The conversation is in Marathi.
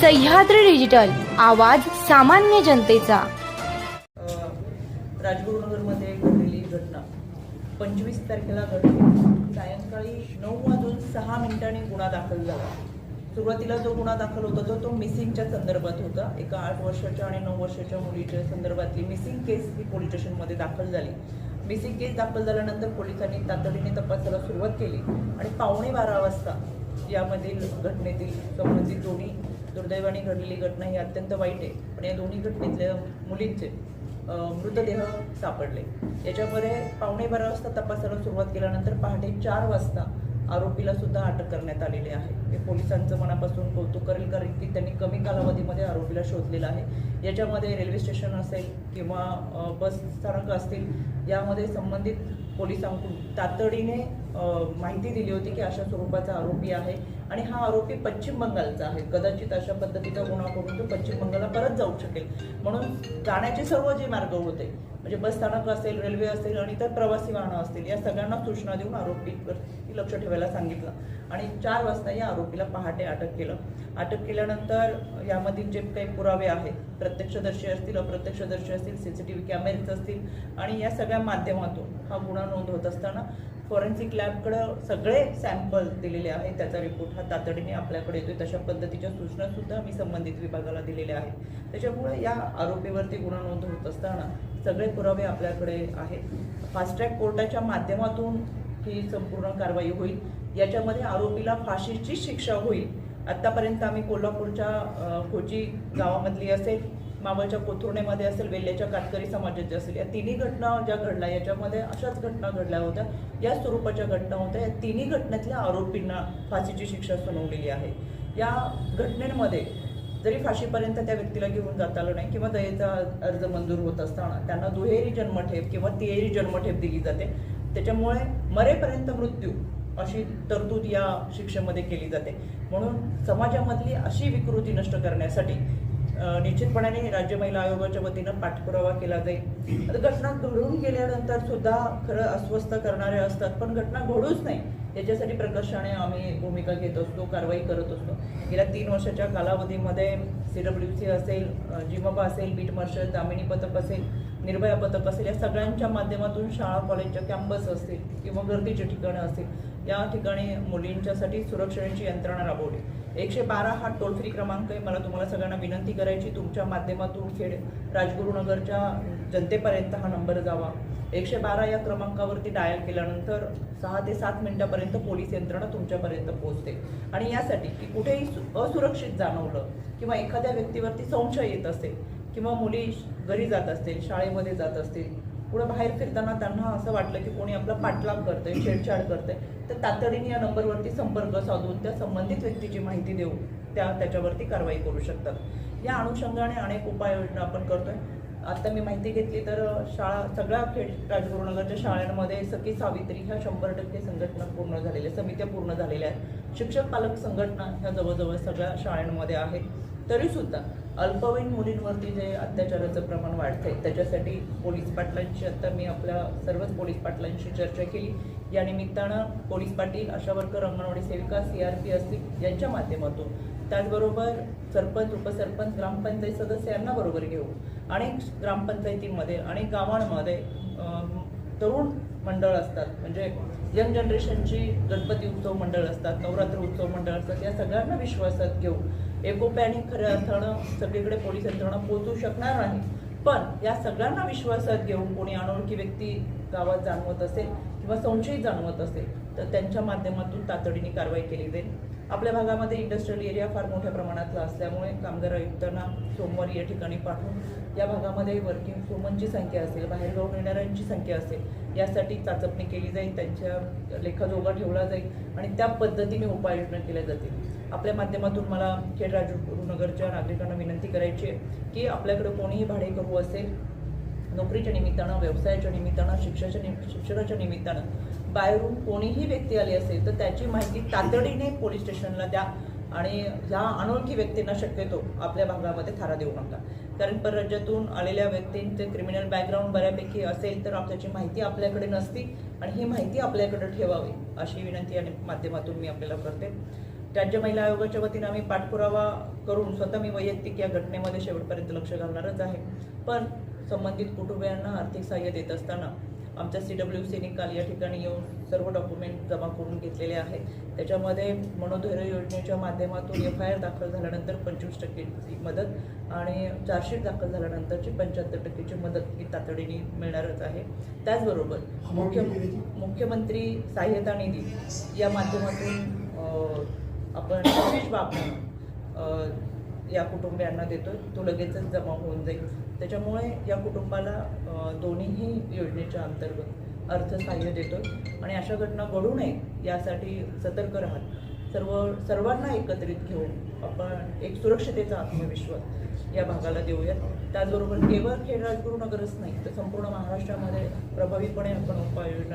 सह्याद्री डिजिटल आवाज सामान्य जनतेचा. राजगुरुनगरमध्ये घडलेली घटना. पंचवीस तारखेला घडली. सायंकाळी नऊ वाजून सहा मिनिटांनी गुन्हा दाखल झाला. सुरुवातीला जो गुन्हा दाखल होता तो तो मिसिंगच्या संदर्भात होता. एका आठ वर्षाच्या आणि नऊ वर्षाच्या मुलीच्या संदर्भातली मिसिंग केस ही पोलीस स्टेशनमध्ये दाखल झाली. मिसिंग केस दाखल झाल्यानंतर पोलिसांनी तातडीने तपासाला सुरुवात केली आणि पावणे बारा वाजता यामधील घटनेतील संबंधित दोन्ही दुर्दैवाने घडलेली घटना ही अत्यंत वाईट आहे. पण या दोन्ही घटनेतल्या मुलींचे मृतदेह सापडले. याच्यामध्ये पावणे बारा वाजता तपासाला सुरुवात केल्यानंतर पहाटे चार वाजता आरोपीला सुद्धा अटक करण्यात आलेली आहे. हे पोलिसांचं मनापासून कौतुक करेल कारण की त्यांनी कमी कालावधीमध्ये आरोपीला शोधलेला आहे. याच्यामध्ये रेल्वे स्टेशन असेल किंवा बस स्थानक असतील यामध्ये संबंधित पोलिसांकडून तातडीने माहिती दिली होती की अशा स्वरूपाचा आरोपी आहे. आणि हा आरोपी पश्चिम बंगालचा आहे. कदाचित अशा पद्धतीचा गुन्हा करून तो पश्चिम बंगालला परत जाऊ शकेल. म्हणून जाण्याचे सर्व जे मार्ग होते म्हणजे बस स्थानक असेल रेल्वे असेल आणि इतर प्रवासी वाहनं असतील या सगळ्यांना सूचना देऊन आरोपीवरती लक्ष ठेवायला सांगितलं. आणि चार वाजता या आरोपीला पहाटे अटक केलं. अटक केल्यानंतर यामधील जे काही पुरावे आहेत प्रत्यक्षदर्शी असतील अप्रत्यक्षदर्शी असतील C C T V cameras असतील आणि या सगळ्या माध्यमातून हा गुन्हा नोंद होत असताना फॉरेन्सिक लॅबकडं सगळे सॅम्पल दिलेले आहेत त्याचा रिपोर्ट हा तातडीने आपल्याकडे येतोय. तशा पद्धतीच्या सूचनासुद्धा मी संबंधित विभागाला दिलेल्या आहेत. त्याच्यामुळे या आरोपीवरती गुन्हा नोंद होत असताना सगळे पुरावे आपल्याकडे आहेत. फास्ट ट्रॅक कोर्टाच्या माध्यमातून ही संपूर्ण कारवाई होईल. याच्यामध्ये आरोपीला फाशीची शिक्षा होईल. आत्तापर्यंत आम्ही कोल्हापूरच्या अ, कोची गावामधली असेल मावळच्या कोथुर्णेमध्ये असेल वेल्ल्याच्या कातकरी समाजाची असेल या तिन्ही घटना ज्या घडल्या याच्यामध्ये अशाच घटना घडल्या होत्या. या स्वरूपाच्या घटना होत्या. या तिन्ही घटनेतल्या आरोपींना फाशीची शिक्षा सुनावलेली आहे. या घटनेमध्ये जरी फाशीपर्यंत त्या व्यक्तीला घेऊन जाता आलं नाही किंवा दयेचा अर्ज मंजूर होत असताना त्यांना दुहेरी जन्मठेप किंवा तिहेरी जन्मठेप दिली जाते. त्याच्यामुळे मरेपर्यंत मृत्यू अशी तरतूद या शिक्षेमध्ये केली जाते. म्हणून समाजामधली अशी विकृती नष्ट करण्यासाठी निश्चितपणाने राज्य महिला आयोगाच्या वतीनं पाठपुरावा केला जाईल. आता घटना घडून गेल्यानंतर सुद्धा खरं अस्वस्थ करणारे असतात पण घटना घडूच नाही. याच्यासाठी प्रकर्षाने आम्ही भूमिका घेत असतो कारवाई करत असतो. गेल्या तीन वर्षाच्या कालावधीमध्ये सी डब्ल्यू सी असेल जिमबा असेल बीट मार्शल दामिनी पथक असेल निर्भया पथक असेल या सगळ्यांच्या माध्यमातून शाळा कॉलेजच्या कॅम्पस असतील किंवा गर्दीची ठिकाणं असतील या ठिकाणी मुलींच्यासाठी सुरक्षेची यंत्रणा राबवली. एकशे बारा हा टोल फ्री क्रमांक आहे. मला तुम्हाला सगळ्यांना विनंती करायची तुमच्या माध्यमातून खेड राजगुरुनगरच्या जनतेपर्यंत हा नंबर जावा. एकशे बारा या क्रमांकावरती डायल केल्यानंतर सहा ते सात मिनिटापर्यंत पोलीस यंत्रणा तुमच्यापर्यंत पोहोचते. आणि यासाठी की कुठेही सु- असुरक्षित जाणवलं किंवा एखाद्या व्यक्तीवरती संशय येत असेल किंवा मुली घरी जात असतील शाळेमध्ये जात असतील पुढे बाहेर फिरताना त्यांना असं वाटलं की कोणी आपला पाठलाग करतंय छेडछाड करतंय. तर तातडीने या नंबरवरती संपर्क साधून त्या संबंधित व्यक्तीची माहिती देऊन त्या त्याच्यावरती कारवाई करू शकतात. या अनुषंगाने अनेक उपाययोजना आपण करतोय. आता मी माहिती घेतली तर शाळा सगळ्या खेड राजगुरुनगरच्या शाळांमध्ये सखी सावित्री ह्या शंभर टक्के संघटना पूर्ण झालेल्या समित्या पूर्ण झालेल्या आहेत. शिक्षक पालक संघटना ह्या जवळजवळ सगळ्या शाळांमध्ये आहेत. तरीसुद्धा अल्पवयीन मुलींवरती जे अत्याचाराचं प्रमाण वाढतंय त्याच्यासाठी पोलीस पाटलांशी आता मी आपल्या सर्वच पोलीस पाटलांशी चर्चा केली. या निमित्तानं पोलीस पाटील आशा वर्कर अंगणवाडी सेविका सी आर पी असतील यांच्या माध्यमातून त्याचबरोबर सरपंच उपसरपंच ग्रामपंचायत सदस्य यांना बरोबर घेऊ अनेक ग्रामपंचायतीमध्ये अनेक गावांमध्ये तरुण मंडळ असतात. म्हणजे यंग जनरेशनची गणपती उत्सव मंडळ असतात नवरात्र उत्सव मंडळ असतात. या सगळ्यांना विश्वासात घेऊ एकोप्याने खऱ्या अर्थानं सगळीकडे पोलीस यंत्रणा पोहोचू शकणार नाही. पण या सगळ्यांना विश्वासात घेऊन कोणी अनोळखी व्यक्ती गावात जाणवत असेल किंवा संशयित जाणवत असेल तर त्यांच्या माध्यमातून तातडीने कारवाई केली जाईल. आपल्या भागामध्ये इंडस्ट्रियल एरिया फार मोठ्या प्रमाणातला असल्यामुळे कामगार आयुक्तांना सोमवारी या ठिकाणी पाठवून या भागामध्ये वर्किंग वुमनची संख्या असेल बाहेरगाव येणाऱ्यांची संख्या असेल यासाठी चाचपणी केली जाईल त्यांच्या लेखाजोगा ठेवला जाईल आणि त्या पद्धतीने उपाययोजना केल्या जातील. आपल्या माध्यमातून मला खेड राजगुरुनगरच्या नागरिकांना विनंती करायची आहे की आपल्याकडे कोणीही भाडेकरू असेल नोकरीच्या निमित्तानं व्यवसायाच्या निमित्तानं शिक्षणाच्या नि शिक्षणाच्या निमित्तानं बाहेरून कोणीही व्यक्ती आली असेल तर त्याची माहिती तातडीने पोलीस स्टेशनला द्या आणि ह्या अनोळखी व्यक्तींना शक्यतो आपल्या भागामध्ये थारा देऊ नका. कारण परराज्यातून आलेल्या व्यक्तींचे क्रिमिनल बॅकग्राऊंड बऱ्यापैकी असेल तर त्याची माहिती आपल्याकडे नसती आणि ही माहिती आपल्याकडे ठेवावी अशी विनंती आणि माध्यमातून मी आपल्याला करते. राज्य महिला आयोगाच्या वतीनं आम्ही पाठपुरावा करून स्वतः मी वैयक्तिक या घटनेमध्ये शेवटपर्यंत लक्ष घालणारच आहे. पण संबंधित कुटुंबियांना आर्थिक सहाय्य देत असताना आमच्या सी डब्ल्यू सीने काल या ठिकाणी येऊन सर्व डॉक्युमेंट जमा करून घेतलेले आहेत. त्याच्यामध्ये मनोधैर्य योजनेच्या माध्यमातून एफ आय आर दाखल झाल्यानंतर पंचवीस टक्केची मदत आणि चार्जशीट दाखल झाल्यानंतरची पंच्याहत्तर टक्केची मदत ही तातडीने मिळणारच आहे. त्याचबरोबर मुख्य मुख्यमंत्री सहाय्यता निधी या माध्यमातून आपण विशेष बाब या कुटुंबियांना देतो तो लगेचच जमा होऊन जाईल. त्याच्यामुळे या कुटुंबाला दोन्हीही योजनेच्या अंतर्गत अर्थसहाय्य देतो आणि अशा घटना घडू नये यासाठी सतर्क राहत. सर्व सर्वांना एकत्रित घेऊन आपण एक सुरक्षतेचा आत्मविश्वास या भागाला देऊयात. त्याचबरोबर केवळ खेड राजगुरुनगरच नाही तर संपूर्ण महाराष्ट्रामध्ये प्रभावीपणे आपण उपाययोजना